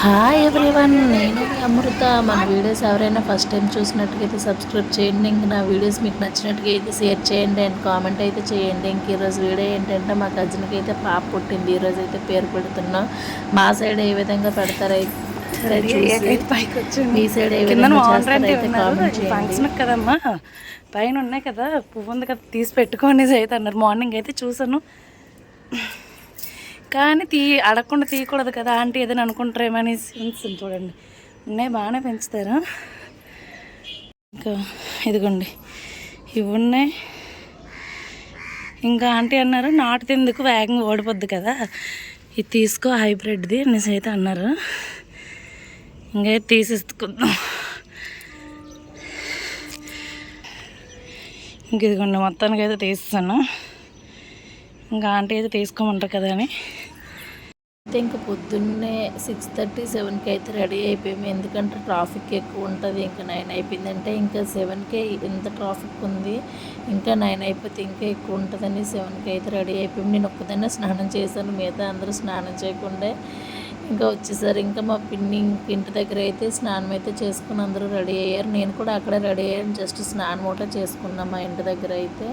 Hi everyone నేను మీ అమృత. మన videos ఎవరైనా ఫస్ట్ టైం చూసినట్టుగైతే సబ్స్క్రైబ్ చేయండి. ఇంక నా వీడియోస్ మీకు నచ్చినట్టుగా అయితే షేర్ చేయండి అండ్ కామెంట్ అయితే చేయండి. ఇంక ఈరోజు వీడియో ఏంటంటే మా కజిన్కి అయితే పాప పుట్టింది. ఈరోజు అయితే పేరు పెడుతున్నాం. మా సైడ్ ఏ విధంగా పెడతారో అయితే చూసి పైకి వచ్చింది మీ సైడ్ ఏ విధంగా ఫంక్షన్ కదమ్మా. పైన ఉన్నాయి కదా. పువ్వు ఉంది కదా. తీసి పెట్టుకొని అయితే అన్నారు. మార్నింగ్ అయితే చూసాను. కానీ తీ అడగకుండా తీయకూడదు కదా ఆంటీ ఏదైనా అనుకుంటారేమని ఉంచుతుంది చూడండి. ఉన్నాయి బాగానే పెంచుతారు. ఇంకా ఇదిగోండి ఇవి ఉన్నాయి. ఇంకా ఆంటీ అన్నారు నాటు తిందుకు వేగంగా ఓడిపోద్ది కదా. ఇది తీసుకో హైబ్రిడ్ది అనేసి అయితే అన్నారు. ఇంకా తీసేసుకుందాం. ఇంక ఇదిగోండి మొత్తానికి అయితే తీస్తాను ఇంకా ఆంటీ అయితే తీసుకోమంటారు కదా అని. అయితే ఇంకా పొద్దున్నే సిక్స్ థర్టీ సెవెన్కి అయితే రెడీ అయిపోయాము. ఎందుకంటే ట్రాఫిక్ ఎక్కువ ఉంటుంది ఇంకా నైన్ అయిపోయిందంటే ఇంకా సెవెన్కే ఎంత ట్రాఫిక్ ఉంది ఇంకా నైన్ అయిపోతే ఇంకా ఎక్కువ ఉంటుందని సెవెన్కి అయితే రెడీ అయిపోయాము. నేను ఒక్కదాన్నే స్నానం చేశాను మిగతా అందరూ స్నానం చేయకుండా ఇంకా వచ్చేసారు ఇంకా మా పిన్ని ఇంటి దగ్గర అయితే స్నానం అయితే చేసుకుని అందరూ రెడీ అయ్యారు. నేను కూడా అక్కడే రెడీ అయ్యాను జస్ట్ స్నానం కూడా చేసుకున్నాం మా ఇంటి దగ్గర అయితే.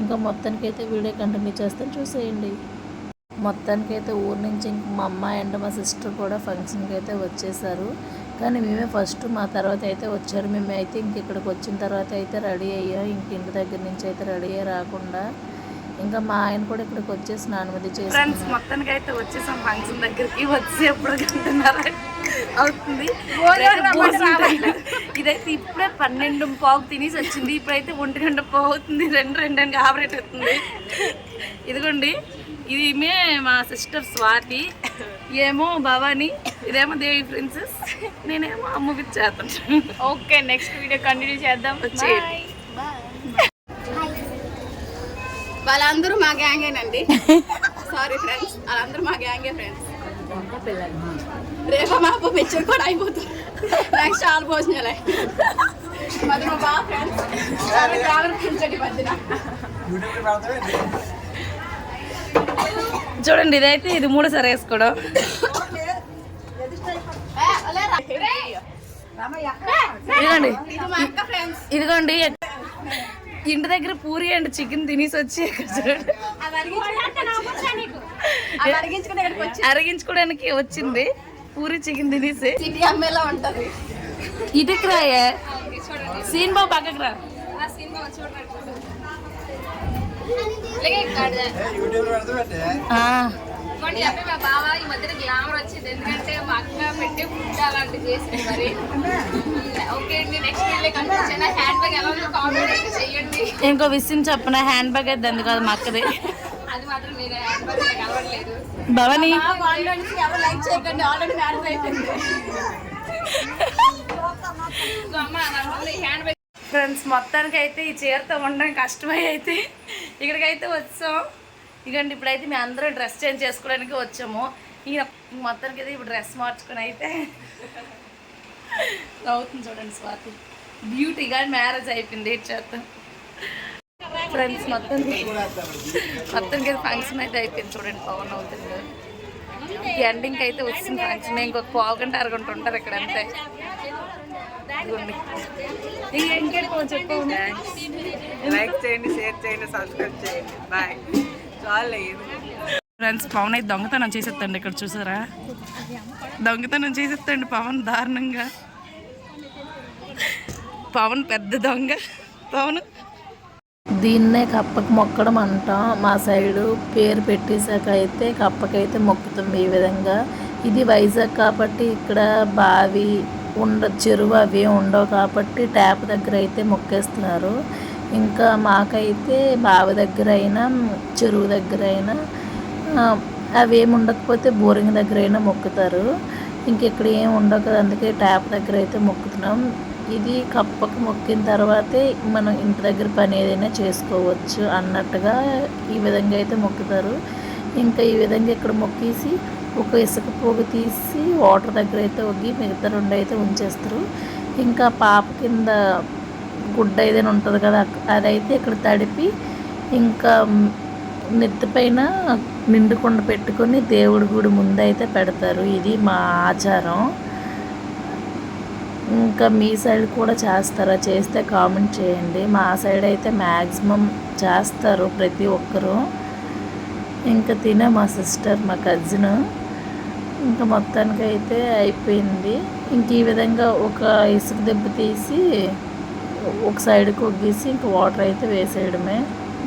ఇంకా మొత్తానికి అయితే వీడియో కంటిన్యూ చేస్తాను. చూసేయండి. మొత్తానికి అయితే ఊరు నుంచి ఇంక మా అమ్మ అండ్ మా సిస్టర్ కూడా ఫంక్షన్కి అయితే వచ్చేసారు. కానీ మేమే ఫస్ట్ మా తర్వాత అయితే వచ్చారు. మేము అయితే ఇంక ఇక్కడికి వచ్చిన తర్వాత అయితే రెడీ అయ్యాం. ఇంక ఇంటి దగ్గర నుంచి అయితే రెడీ అయ్యి రాకుండా ఇంకా మా ఆయన కూడా ఇక్కడికి వచ్చి స్నానం అది ఫ్రెండ్స్ మొత్తానికి అయితే వచ్చేసాం. ఫంక్షన్ దగ్గరికి వచ్చి ఎప్పుడు అవుతుంది. ఇదైతే ఇప్పుడే పన్నెండు పావు తినేసి వచ్చింది. ఇప్పుడైతే ఒంటి గంట పావు అవుతుంది రెండు రెండు అని ఆపరేట్ అవుతుంది ఇదిగోండి. ఇది ఈమె మా సిస్టర్ స్వాతి. ఏమో భవాని. ఇదేమో దేవి ప్రిన్సెస్. నేనేమో అమ్మ విచ్చేస్తాను ఓకే నెక్స్ట్ వీడియో కంటిన్యూ చేద్దాం. వచ్చేయండి. వాళ్ళందరూ మా గ్యాంగేనండి సారీ ఫ్రెండ్స్. వాళ్ళందరూ మా గ్యాంగే ఫ్రెండ్స్. రేపు మాపు పిక్చర్ కూడా అయిపోతుంది. నెక్స్ట్ ఆల్ భోజనాలే. మరి మా బాగా ఫ్రెండ్స్ కెమెరా పిలిచండి మధ్యన చూడండి ఇదైతే ఇది మూడు సరి వేసుకోవడం? ఇదిగోండి. ఇదిగోండి ఇంటి దగ్గర పూరి అండ్ చికెన్ తినేసి వచ్చి ఇక్కడ చూడండి. అరిగించుకోవడానికి వచ్చింది. పూరి చికెన్ తినేసి. సిటీ అమ్మేలా ఉంటది. ఇటుకు రాయే సీన్ బాబు పక్కకు రా. ఆ, ఇంకోటి చెప్పి మా బావ ఈ మధ్యన గ్లామర్ వచ్చింది. ఎందుకంటే మా అక్క పెట్టే ఫుడ్ అలాంటివి చేసింది మరి. ఓకే అండి నెక్స్ట్ వెళ్ళే కనిపించిన హ్యాండ్ బ్యాగ్ ఎలా ఉందో కామెంట్ అయితే చెయ్యండి ఇంకో విషయం చెప్పిన హ్యాండ్ బ్యాగ్ అయితే అందు కాదు మా అక్కది. భవని? ఫ్రెండ్స్ మొత్తానికి అయితే ఈ చీరతో ఉండడం కష్టమై అయితే ఇక్కడికైతే వచ్చాం. ఇకండి ఇప్పుడైతే మేము అందరం డ్రెస్ చేంజ్ చేసుకోవడానికి వచ్చాము. ఈయన మొత్తానికి అయితే ఇప్పుడు డ్రెస్ మార్చుకొని అయితే అవుతుంది చూడండి స్వాతి. బ్యూటీగా మ్యారేజ్ అయిపోయింది ఇటు చేస్తాం ఫ్రెండ్స్ మొత్తం మొత్తానికి ఫంక్షన్ అయితే అయిపోయింది చూడండి పవన్ అవుతుంది. ఎండింగ్ అయితే వచ్చింది ఫంక్షన్ ఇంకొక పావు గంట అరగంట ఉంటారు ఇక్కడ అంతే. లైక్ చేయండి షేర్ చేయండి సబ్స్క్రైబ్ చేయండి. బాయ్ చాలు ఫ్రెండ్స్ పవన్ అయితే దొంగతనం చేసేస్తండి ఇక్కడ చూసారా? దొంగతనం చేసేస్తండి పవన్ దారుణంగా. పవన్ పెద్ద దొంగ. పవన్ దీన్నే కప్పకి మొక్కడం అంటాం. మా సైడు పేరు పెట్టేశాక అయితే కప్పకైతే మొక్కుతాం ఈ విధంగా. ఇది వైజాగ్ కాబట్టి ఇక్కడ బావి ఉండ చెరువు అవి ఉండవు కాబట్టి ట్యాప్ దగ్గర అయితే మొక్కేస్తున్నారు. ఇంకా మాకైతే బావి దగ్గర అయినా చెరువు దగ్గర అయినా అవేమి అవి ఏమి ఉండకపోతే బోరింగ్ దగ్గర అయినా మొక్కుతారు. ఇంక ఇక్కడ ఏం ఉండవు కదా అందుకే ట్యాప్ దగ్గర అయితే మొక్కుతున్నాం. ఇది కప్పకు మొక్కిన తర్వాతే మనం ఇంటి దగ్గర పని ఏదైనా చేసుకోవచ్చు అన్నట్టుగా ఈ విధంగా అయితే మొక్కుతారు. ఇంకా ఈ విధంగా ఇక్కడ మొక్కేసి ఒక ఇసుక పోగు తీసి వాటర్ దగ్గర అయితే ఒగ్గి మిగతా రెండు అయితే ఉంచేస్తారు. ఇంకా పాప కింద గుడ్డ ఏదైనా ఉంటుంది కదా అదైతే ఇక్కడ తడిపి ఇంకా నెత్తి పైన నిండుకుండ పెట్టుకొని దేవుడి గుడి ముందైతే పెడతారు. ఇది మా ఆచారం. ఇంకా మీ సైడ్ కూడా చేస్తారా? చేస్తే కామెంట్ చేయండి. మా సైడ్ అయితే మ్యాక్సిమం చేస్తారు ప్రతి ఒక్కరూ. ఇంకా తినే మా సిస్టర్ మా కజిన్. ఇంకా మొత్తానికి అయితే అయిపోయింది. ఇంక ఈ విధంగా ఒక ఇసుక దెబ్బ తీసి ఒక సైడ్కి ఒగ్గేసి ఇంక వాటర్ అయితే వేసేయడమే.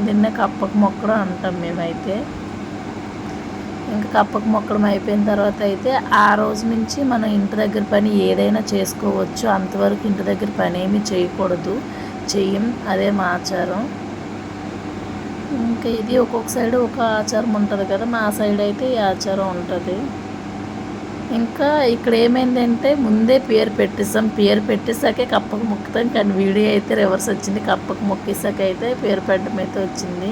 దీన్నే కప్పక మొక్కడం అంటాం మేమైతే. ఇంకా కప్పకు మొక్కడం అయిపోయిన తర్వాత అయితే ఆ రోజు నుంచి మనం ఇంటి దగ్గర పని ఏదైనా చేసుకోవచ్చు. అంతవరకు ఇంటి దగ్గర పని ఏమీ చేయకూడదు. చెయ్యం. అదే మా ఆచారం. ఇంకా ఇది ఒక్కొక్క సైడ్ ఒక ఆచారం ఉంటుంది కదా మా సైడ్ అయితే ఈ ఆచారం ఉంటుంది. ఇంకా ఇక్కడ ఏమైందంటే ముందే పేరు పెట్టేసాం పేరు పెట్టేసాకే కప్పకు మొక్కుతాం. కానీ వీడియో అయితే రివర్స్ వచ్చింది. కప్పకు మొక్కేసాక అయితే పేరు పెట్టడం అయితే వచ్చింది.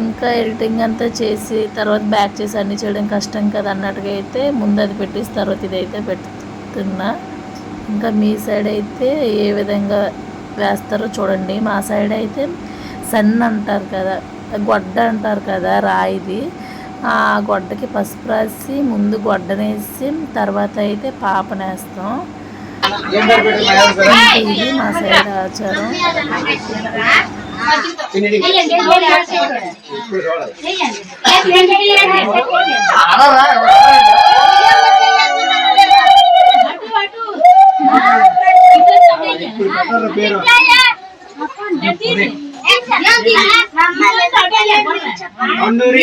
ఇంకా ఎడిటింగ్ అంతా చేసి తర్వాత బ్యాక్ చేసి అన్నీ చేయడం కష్టం కదా అన్నట్టుగా అయితే ముందు అది పెట్టేసి తర్వాత ఇదైతే పెడుతున్నా. ఇంకా మీ సైడ్ అయితే ఏ విధంగా వేస్తారో చూడండి. మా సైడ్ అయితే సన్ అంటారు కదా గొడ్డ అంటారు కదా రాయిది. ఆ గొడ్డకి పసుపు రాసి ముందు గొడ్డనేసి తర్వాత అయితే పాపనేస్తాం. ఇది మా సైడ్ ఆచారం. అన్నూరి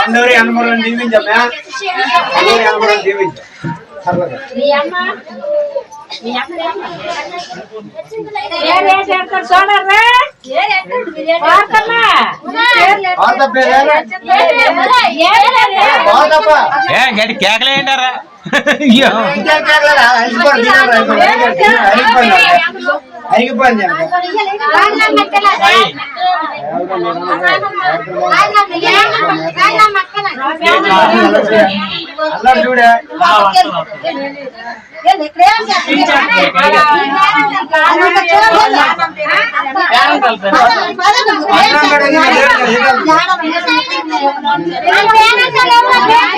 అందరి అనుమతులను దీవించమ్మా అందరి అనుమతులను దీవించ ఏ గడి కేకలేంటారా అయిపోయింది అల్లరి చూడే కౌడమ్మ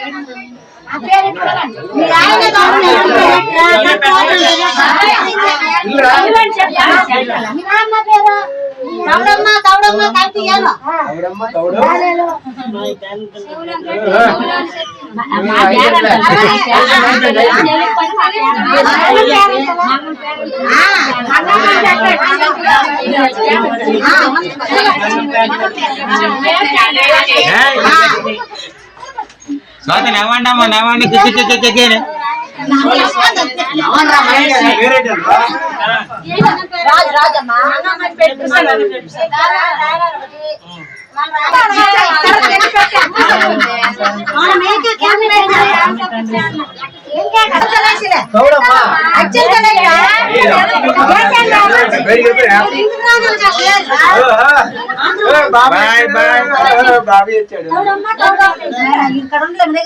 నవ్వండి కిక్కి రాజు రాజమ్మ మనం ఇంకా camp Gowdamma very good bye bye Bobby వచ్చాడు. ఇక్కడ ఉండలే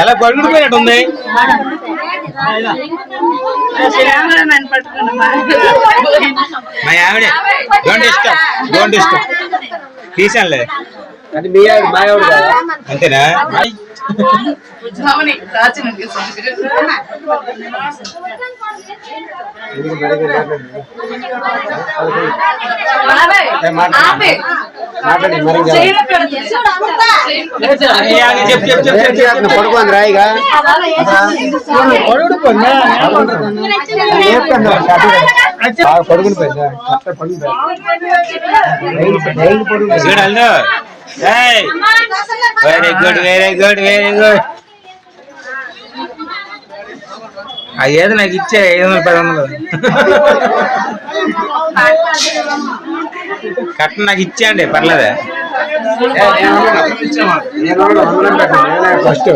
ఎలా కెమెరామెన్ పట్టుకున్నామా మా ఆవిడ. డోంట్ ఇష్టం డోంట్ ఇష్టం తీసానులే అది మీ ఆవిడ మా ఆవిడ? అంతేనా? అవుని రాచిన ఏ, మాట్లాడు. ఆపే మాట్లాడి మరి ఇంకా. చేయలో పెడుతుంది ఏ, ఆగి, చెప్పు చెప్పు చెప్పు చెప్పు చెప్పు చెప్పు. పడుకోండి రాయిగా పడుకుని పోయిందా అట్లా పడుకుని చూడు Allu very good very good very good అయ్యేది నాకు ఇచ్చే ఐదు వందల కట్ నాకు ఇచ్చేయండి పర్లేదే. ఫస్ట్.